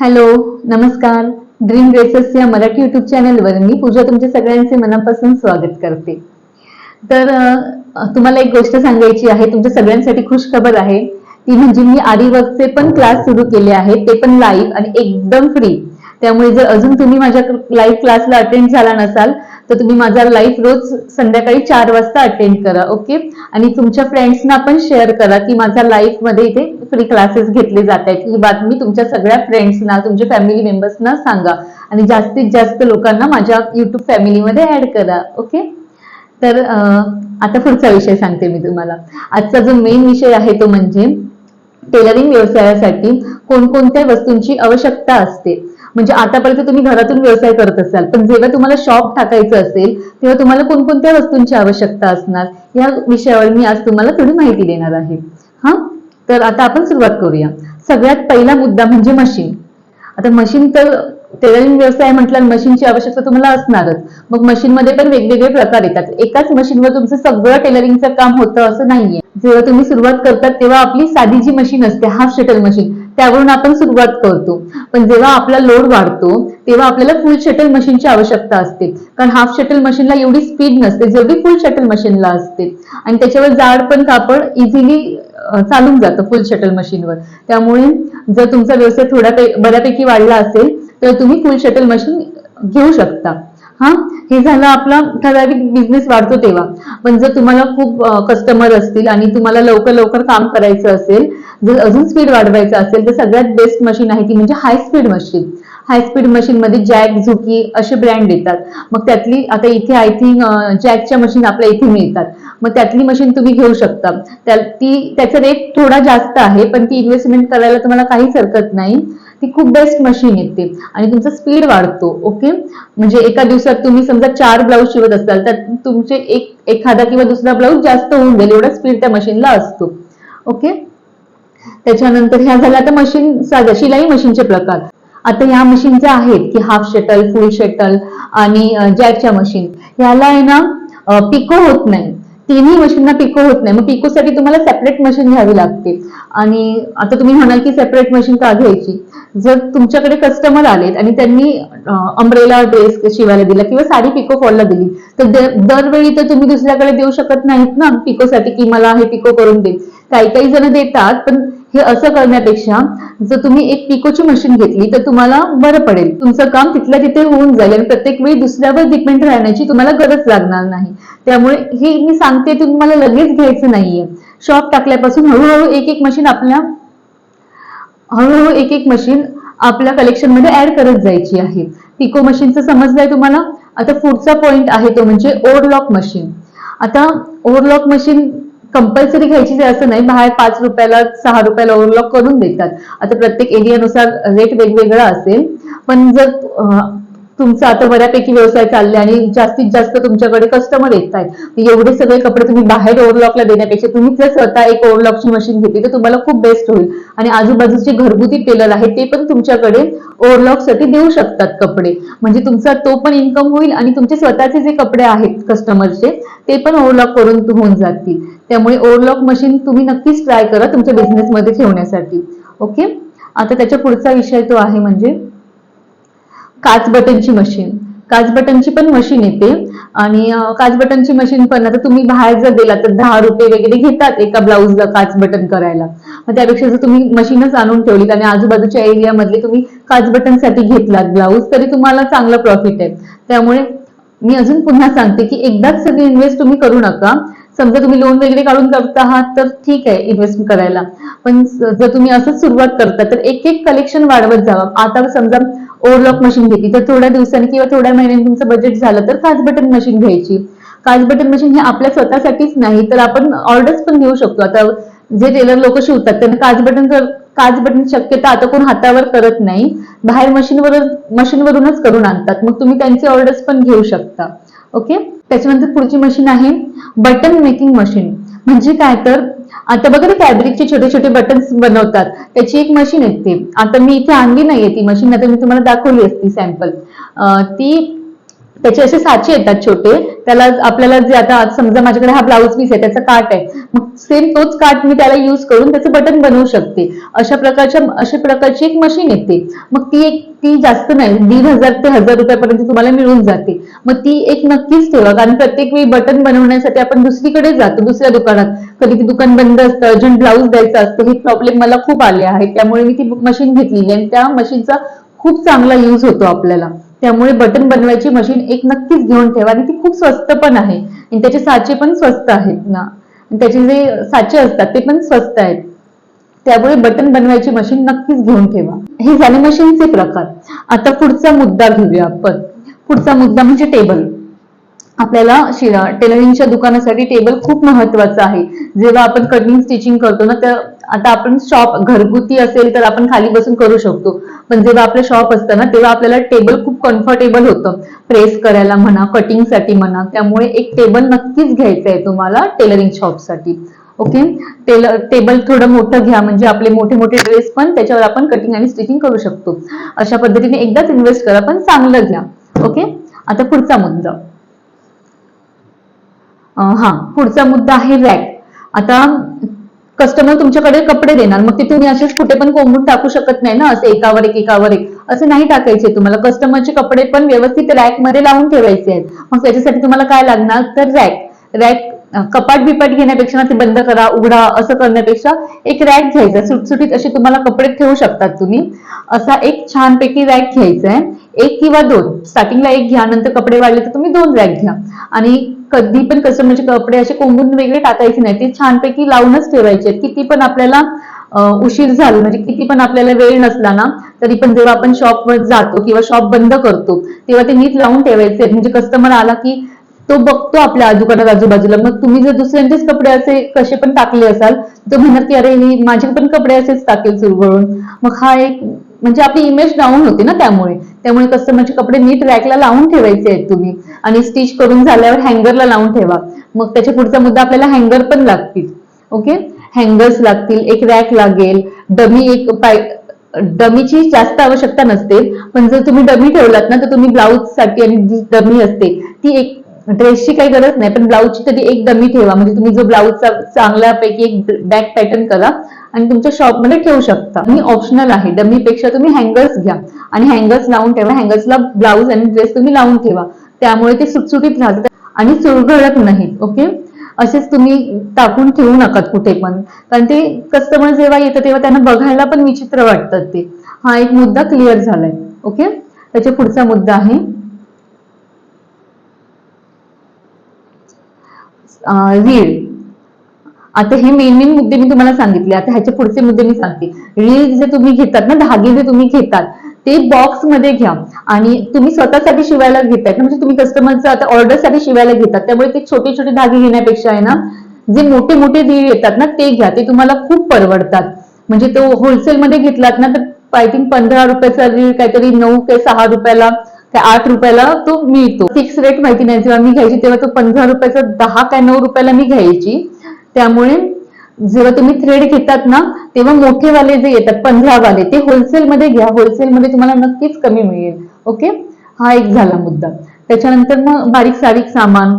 Hello नमस्कार. Dream dresses या Marathi YouTube चॅनलवर मी पूजा तुमच्या सगळ्यांचे मनापासून स्वागत करते. तर तुम्हाला एक गोष्ट सांगायची आहे तुमच्या सगळ्यांसाठी खुश खबर आहे. ती म्हणजे मी आरी वर्कचे पण क्लास सुरू केले आहेत ते पण लाईव्ह आणि एकदम फ्री त्यामुळे जर अजून तुम्ही माझ्या लाईव्ह क्लासला अटेंड झाला नसाल तर तुम्ही माझा लाईव्ह रोज संध्याकाळी चार वाजता अटेंड करा ओके आणि तुमच्या फ्रेंड्सना पण शेअर करा की माझा लाईफमध्ये इथे फ्री क्लासेस घेतले जात आहेत. ही बातमी तुमच्या सगळ्या फ्रेंड्सना तुमच्या फॅमिली मेंबर्सना सांगा. आणि जास्तीत जास्त लोकांना माझ्या युट्यूब फॅमिलीमध्ये ऍड करा ओके तर आता पुढचा विषय सांगते मी तुम्हाला. आजचा जो मेन विषय आहे तो म्हणजे टेलरिंग व्यवसायासाठी कोणकोणत्या वस्तूंची आवश्यकता असते. म्हणजे आतापर्यंत तुम्ही घरातून व्यवसाय करत असाल पण जेव्हा तुम्हाला शॉप टाकायचं असेल तेव्हा तुम्हाला कोणकोणत्या वस्तूंची आवश्यकता असणार? या विषयावर मी आज तुम्हाला थोडी माहिती देणार आहे. हा? तर आता आपण सुरुवात करूया. सगळ्यात पहिला मुद्दा म्हणजे मशीन आता मशीन तर टेलरिंग व्यवसाय म्हटल्यावर मशीनची आवश्यकता तुम्हाला असणारच. मग मशीनमध्ये पण वेगवेगळे प्रकार येतात. एकाच मशीनवर तुमचं सगळं टेलरिंगचं काम होतं असं नाहीये. जेव्हा तुम्ही सुरुवात करतात तेव्हा आपली साधी जी मशीन असते हाफ शटल मशीन त्यावरून आपण सुरुवात करतो. पण जेव्हा आपला लोड वाढतो तेव्हा आपल्याला फुल शटल मशीनची आवश्यकता असते. कारण हाफ शटल मशीनला एवढी स्पीड नसते जेवढी फुल शटल मशीनला असते. आणि त्याच्यावर जाड पण कापड इझिली चालून जातं फुल शटल मशीनवर त्यामुळे जर तुमचा व्यवसाय थोड्या बऱ्यापैकी वाढला असेल तर तुम्ही फुल शटल मशीन घेऊ शकता. हा? हे झालं आपला ठराविक बिझनेस वाढतो तेव्हा. पण जर तुम्हाला खूप कस्टमर असतील आणि तुम्हाला लवकर लवकर काम करायचं असेल जर अजून स्पीड वाढवायचं असेल तर सगळ्यात बेस्ट मशीन आहे ती म्हणजे high speed machine high speed मशीनमध्ये जॅक झुकी असे ब्रँड येतात. मग त्यातली आता इथे आय थिंक जॅकच्या मशीन आपल्या इथे मिळतात. मग त्यातली मशीन तुम्ही घेऊ शकता. त्या ती त्याचा रेट थोडा जास्त आहे पण ती इन्व्हेस्टमेंट करायला तुम्हाला काहीच हरकत नाही. ती खूप बेस्ट मशीन येते आणि तुमचा स्पीड वाढतो ओके म्हणजे एका दिवसात तुम्ही समजा चार ब्लाऊज शिवत असाल तर तुमचे एक एखादा किंवा दुसरा ब्लाऊज जास्त होऊन जाईल एवढा स्पीड त्या मशीनला असतो ओके त्याच्यानंतर ह्या झाल्या आता मशीन साध्या शिलाई मशीनचे प्रकार. आता ह्या मशीन ज्या आहेत की हाफ शटल फुल शटल आणि जॅकच्या मशीन ह्याला आहे ना पिको होत नाही. तिन्ही मशीनना पिको होत नाही. मग पिकोसाठी तुम्हाला सेपरेट मशीन घ्यावी लागते आणि आता तुम्ही म्हणाल की सेपरेट मशीन का घ्यायची? जर तुमच्याकडे कस्टमर आलेत आणि त्यांनी अम्ब्रेला ड्रेस शिवायला दिला किंवा साडी पिको फॉलला दिली तर दरवेळी तर तुम्ही दुसऱ्याकडे देऊ शकत नाहीत ना पिकोसाठी की मला हे पिको करून दे. काही काही जण देतात पण हे असं करण्यापेक्षा जर तुम्ही एक पिकोची मशीन घेतली तर तुम्हाला बरं पडेल. तुमचं काम तिथल्या तिथे होऊन जाईल आणि प्रत्येक वेळी दुसऱ्यावर डिपेंड राहण्याची तुम्हाला गरज लागणार नाही. त्यामुळे हे मी सांगते तुम्हाला लगेच घ्यायचं नाहीये. शॉप टाकल्यापासून हळूहळू एक एक मशीन आपल्या हळूहळू एक एक मशीन आपल्या कलेक्शनमध्ये ऍड करत जायची आहे. पिको मशीनचं समजलंय तुम्हाला? आता पुढचा पॉइंट आहे तो म्हणजे ओव्हरलॉक मशीन आता ओव्हरलॉक मशीन कंपल्सरी घ्यायची असं नाही बाहेर पाच रुपयाला सहा रुपयाला ओव्हरलॉक करून देतात. आता प्रत्येक एरियानुसार रेट वेगवेगळा असेल. पण जर तुमचा आता बऱ्यापैकी व्यवसाय चालले आणि जास्तीत जास्त तुमच्याकडे कस्टमर येत आहेत एवढे सगळे कपडे तुम्ही बाहेर ओव्हरलॉकला देण्यापेक्षा तुम्ही जर स्वतः एक ओव्हरलॉकची मशीन घेतली तर तुम्हाला खूप बेस्ट होईल. आणि आजूबाजूचे घरगुती टेलर आहेत ते पण तुमच्याकडे ओव्हरलॉकसाठी देऊ शकतात कपडे. म्हणजे तुमचा तो पण इन्कम होईल आणि तुमचे स्वतःचे जे कपडे आहेत कस्टमरचे ते पण ओव्हरलॉक करून होऊन जातील. त्यामुळे ओव्हरलॉक मशीन तुम्ही नक्कीच ट्राय करा तुमच्या बिझनेसमध्ये ठेवण्यासाठी. ओके? आता त्याच्या पुढचा विषय तो आहे म्हणजे काच बटनची मशीन. काच बटनची पण मशीन येते. आणि काच बटनची मशीन पण आता तुम्ही बाहेर जर दिला तर दहा रुपये वगैरे घेतात एका ब्लाऊजला काच बटन करायला. मग त्यापेक्षा जर तुम्ही मशीनच आणून ठेवलीत आणि आजूबाजूच्या एरियामधले तुम्ही काच बटनसाठी घेतलात ब्लाऊज तरी तुम्हाला चांगला प्रॉफिट आहे. त्यामुळे मी अजून पुन्हा सांगते की एकदाच सगळी इन्व्हेस्ट तुम्ही करू नका. समजा तुम्ही लोन वगैरे काढून करत आहात तर ठीक आहे इन्व्हेस्ट करायला. पण जर तुम्ही असंच सुरुवात करता तर एक एक कलेक्शन वाढवत जावं. आता समजा ओव्हरलॉक मशीन घेतली तर थोड्या दिवसांनी किंवा थोड्या महिन्यांनी तुमचं बजेट झालं तर काच बटन मशीन घ्यायची. काच बटन मशीन हे आपल्या स्वतःसाठीच नाही तर आपण ऑर्डर्स पण घेऊ शकतो. आता जे टेलर लोक शिवतात त्यांना काच बटन काच बटन शक्यता आता कोण हातावर करत नाही बाहेर मशीनवर मशीनवरूनच करून आणतात. मग तुम्ही त्यांचे ऑर्डर्स पण घेऊ शकता. ओके? त्याच्यानंतर पुढची मशीन आहे बटन मेकिंग मशीन म्हणजे काय तर आता बघा ते फॅब्रिकचे छोटे छोटे बटन्स बनवतात. त्याची एक मशीन येते आता मी इथे आणली नाहीये ती मशीन आता मी तुम्हाला दाखवली असती सॅम्पल ती त्याचे असे साचे येतात छोटे. त्याला आपल्याला जे आता समजा माझ्याकडे हा ब्लाऊज पीस आहे त्याचा काट आहे. मग सेम तोच काट मी त्याला युज करून त्याचं बटन बनवू शकते. अशा प्रकारच्या अशा प्रकारची एक मशीन येते. मग ती एक ती जास्त नाही दीड हजार ते हजार रुपयापर्यंत तुम्हाला मिळून जाते. मग ती एक नक्कीच ठेवा कारण प्रत्येक वेळी बटन बनवण्यासाठी आपण दुसरीकडे जातो दुसऱ्या दुकानात. कधी ती दुकान बंद असतं अर्जंट ब्लाऊज द्यायचं असतं हे प्रॉब्लेम मला खूप आले आहेत. त्यामुळे मी ती मशीन घेतलेली आणि त्या मशीनचा खूप चांगला यूज होतो आपल्याला. त्यामुळे बटन बनवायची मशीन एक नक्कीच घेऊन ठेवा. आणि ती खूप स्वस्त पण आहे. आणि त्याचे साचे पण स्वस्त आहेत ना. त्याचे जे साचे असतात ते पण स्वस्त आहेत. त्यामुळे बटन बनवायची मशीन नक्कीच घेऊन ठेवा. हे झाले मशीनचे प्रकार. आता पुढचा मुद्दा घेऊया आपण. पुढचा मुद्दा म्हणजे टेबल. आपल्याला शिरा टेलरिंगच्या दुकानासाठी टेबल खूप महत्वाचं आहे. जेव्हा आपण कटिंग स्टिचिंग करतो ना तर आता आपण शॉप घरगुती असेल तर आपण खाली बसून करू शकतो. पण जेव्हा आपलं शॉप असतं ना तेव्हा आपल्याला टेबल खूप कम्फर्टेबल होतं. प्रेस करायला म्हणा कटिंगसाठी म्हणा त्यामुळे एक टेबल नक्कीच घ्यायचं आहे तुम्हाला टेलरिंग शॉपसाठी ओके टेलर टेबल थोडं मोठं घ्या म्हणजे आपले मोठे मोठे ड्रेस पण त्याच्यावर आपण कटिंग आणि स्टिचिंग करू शकतो. अशा पद्धतीने एकदाच इन्व्हेस्ट करा पण चांगलं घ्या. ओके आता पुढचा मुद्दा. हा पुढचा मुद्दा आहे रॅक आता कस्टमर तुमच्याकडे कपडे देणार मग ते तुम्ही असेच कुठे पण कोंबून टाकू शकत नाही ना असे एकावर एक एकावर एक. असे नाही टाकायचे तुम्हाला. कस्टमरचे कपडे पण व्यवस्थित रॅकमध्ये लावून ठेवायचे आहेत. मग त्याच्यासाठी तुम्हाला काय लागणार? तर रॅक. रॅक कपाट बिपाट घेण्यापेक्षा ना ते बंद करा उघडा असं करण्यापेक्षा एक रॅक घ्यायचा. सुटसुटीत असे तुम्हाला कपडे ठेवू शकतात तुम्ही. असा एक छानपैकी रॅक घ्यायचा आहे. एक किंवा दोन. स्टार्टिंगला एक घ्या नंतर कपडे वाढले तर तुम्ही दोन रॅक घ्या. आणि कधी पण कस्टमरचे म्हणजे कपडे असे कोंबून वेगळे टाकायचे नाही ते छानपैकी लावूनच ठेवायचे आहेत. किती पण आपल्याला उशीर झाला म्हणजे किती पण आपल्याला वेळ नसला ना तरी पण जेव्हा आपण शॉपवर जातो किंवा शॉप बंद करतो तेव्हा ते नीट लावून ठेवायचे म्हणजे कस्टमर आला की तो बघतो आपल्या दुकानात आजूबाजूला. मग तुम्ही जर दुसऱ्यांचेच कपडे असे कसे पण टाकले असाल तर म्हणत की अरे मी माझे पण कपडे असेच टाकेल सुरगळून मग हा एक म्हणजे आपली इमेज डाऊन होते ना त्यामुळे. त्यामुळे कस्टमरचे म्हणजे कपडे नीट रॅकला लावून ठेवायचे आहेत तुम्ही. आणि स्टिच करून झाल्यावर हँगरला लावून ठेवा. मग त्याच्या पुढचा मुद्दा आपल्याला हँगर पण लागतील. ओके हँगर्स लागतील एक रॅक लागेल. डमी एक पाय डमीची जास्त आवश्यकता नसते. पण जर तुम्ही डमी ठेवलात ना तर तुम्ही ब्लाऊजसाठी आणि जी डमी असते ती एक ड्रेसची काही गरज नाही. पण ब्लाऊजची तरी एक डमी ठेवा. म्हणजे तुम्ही जो ब्लाऊजचा चांगल्यापैकी एक बॅक पॅटर्न करा आणि तुमच्या शॉपमध्ये ठेवू शकता. आणि ऑप्शनल आहे. डमीपेक्षा तुम्ही हँगर्स घ्या. आणि हँगर्स लावून ठेवा. हँगर्सला ब्लाऊज आणि ड्रेस तुम्ही लावून ठेवा. त्यामुळे ते सुटसुटीत राहतात आणि चुरगळत नाहीत ओके असेच तुम्ही टाकून ठेवू नका कुठे पण. कारण ते कस्टमर जेव्हा येतं तेव्हा त्यांना बघायला पण विचित्र वाटतात ते. हा एक मुद्दा क्लिअर झालाय. ओके त्याच्या पुढचा मुद्दा आहे. रीड आता हे मेन मेन मुद्दे मी तुम्हाला सांगितले. आता ह्याचे पुढचे मुद्दे मी सांगते. रील जे तुम्ही घेतात ना धागे जे तुम्ही घेतात ते बॉक्समध्ये घ्या. आणि तुम्ही स्वतःसाठी शिवायला घेताय म्हणजे तुम्ही कस्टमरचं आता ऑर्डरसाठी शिवायला घेतात. त्यामुळे ते छोटे छोटे धागे घेण्यापेक्षा आहे ना जे मोठे मोठे रील येतात ना ते घ्या. ते तुम्हाला खूप परवडतात. म्हणजे तो होलसेल मध्ये घेतलात ना तर आय थिंक पंधरा रुपयाचा रील काहीतरी नऊ ते सहा रुपयाला त्या आठ रुपयाला तो मिळतो. फिक्स रेट माहिती नाही जेव्हा मी घ्यायची तेव्हा तो पंधरा रुपयाचा दहा काय नऊ रुपयाला मी घ्यायची. त्यामुळे जेव्हा तुम्ही थ्रेड घेतात ना तेव्हा मोठेवाले जे येतात पंधरा वाले ते होलसेल मध्ये घ्या. होलसेल मध्ये तुम्हाला नक्कीच कमी मिळेल. ओके हा एक झाला मुद्दा. त्याच्यानंतर मग बारीक सारीक सामान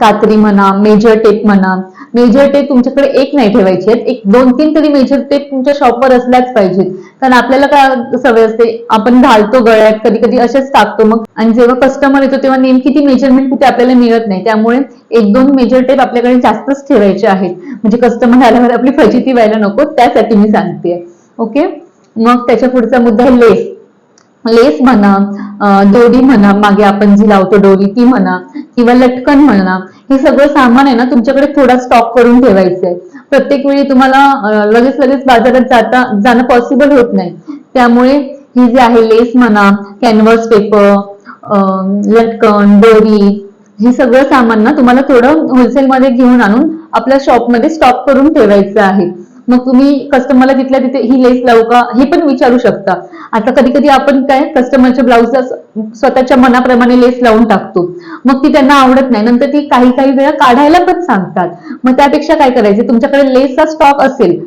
कात्री म्हणा मेजर टेप म्हणा मेजर टेप तुमच्याकडे एक नाही ठेवायची आहेत. एक दोन तीन तरी मेजर टेप तुमच्या शॉपवर असल्याच पाहिजेत. कारण आपल्याला काय सवय असते आपण घालतो गळ्यात कधी कधी असेच टाकतो मग. आणि जेव्हा कस्टमर येतो तेव्हा नेमकी ती मेजरमेंट कुठे आपल्याला मिळत नाही. त्यामुळे एक दोन मेजर टेप आपल्याकडे जास्तच ठेवायचे आहेत. म्हणजे कस्टमर आल्यावर आपली फजिती व्हायला नको त्यासाठी मी सांगते ओके मग त्याच्या पुढचा मुद्दा आहे लेस लेस म्हणा दोरी म्हणा मागे आपण जी लावतो दोरी ती म्हणा किंवा लटकन म्हणा हे सगळं सामान आहे ना तुमच्याकडे थोडा स्टॉक करून ठेवायचं आहे प्रत्येक वेळी तुम्हाला लगेच लगेच बाजारात जाता जाणं पॉसिबल होत नाही. त्यामुळे ही जी आहे लेस म्हणा कॅनव्हास पेपर लटकन दोरी हे सगळं सामान ना तुम्हाला थोडं होलसेलमध्ये घेऊन आणून आपल्या शॉपमध्ये स्टॉक करून ठेवायचं आहे. मग तुम्ही कस्टमरला तिथल्या तिथे ही लेस लावू का हे पण विचारू शकता. आता कधी कधी आपण काय कस्टमरच्या ब्लाऊजला स्वतःच्या मनाप्रमाणे लेस लावून टाकतो. मग ती त्यांना आवडत नाही. नंतर ती काही काही वेळा काढायला पण सांगतात. मग त्यापेक्षा काय करायचं? तुमच्याकडे लेसचा स्टॉक असेल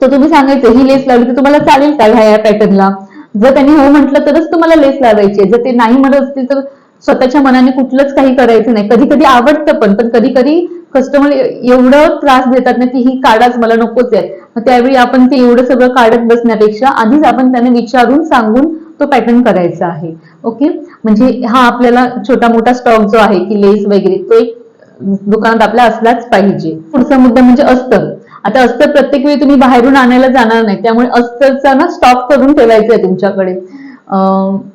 तर तुम्ही सांगायचं ही लेस लावली तर तुम्हाला चालेल का ह्या या पॅटर्नला जर त्यांनी हो म्हटलं तरच तुम्हाला लेस लावायची जर ते नाही म्हणत असतील तर स्वतःच्या मनाने कुठलंच काही करायचं नाही. कधी कधी आवडतं पण पण कधी कधी कस्टमर एवढं त्रास देतात ना की ही काढाच मला नकोच आहे. त्यावेळी आपण ते एवढं सगळं काढत बसण्यापेक्षा आधीच आपण त्यांना विचारून सांगून तो पॅटर्न करायचा आहे. ओके म्हणजे हा आपल्याला छोटा मोठा स्टॉक जो आहे की लेस वगैरे तो एक दुकानात आपला असलाच पाहिजे. पुढचा मुद्दा म्हणजे अस्तर. आता अस्तर प्रत्येक वेळी तुम्ही बाहेरून आणायला जाणार नाही त्यामुळे अस्तरचा ना स्टॉक करून ठेवायचा आहे तुमच्याकडे.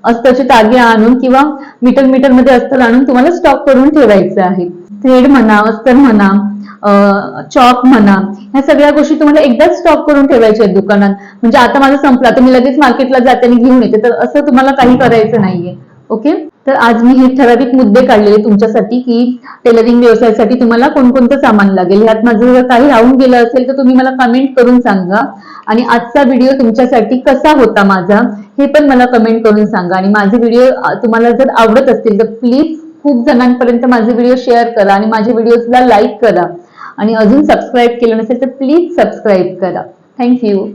अस्तरचे तागे आणून किंवा मीटर मीटरमध्ये अस्तर आणून तुम्हाला स्टॉक करून ठेवायचं आहे. थ्रेड म्हणा अस्तर म्हणा चॉक म्हणा ह्या सगळ्या गोष्टी तुम्हाला एकदाच स्टॉक करून ठेवायच्या आहेत दुकानात. म्हणजे आता माझं संपलं तर मी लगेच मार्केटला जाते आणि घेऊन येते. तर असं तुम्हाला काही करायचं नाहीये. ओके तर आज मी हे ठराविक मुद्दे काढलेले तुमच्यासाठी की टेलरिंग व्यवसायासाठी तुम्हाला कोणकोणतं सामान लागेल. ह्यात माझं जर काही राहून गेलं असेल तर तुम्ही मला कमेंट करून सांगा. आणि आजचा व्हिडिओ तुमच्यासाठी कसा होता माझा हे पण मला कमेंट करून सांगा. आणि माझे व्हिडिओ तुम्हाला जर आवडत असतील तर प्लीज खूप जणांपर्यंत माझे व्हिडिओ शेअर करा आणि माझ्या व्हिडिओजला लाईक करा. आणि अजून सबस्क्राईब केलं नसेल तर प्लीज सबस्क्राईब करा. थँक्यू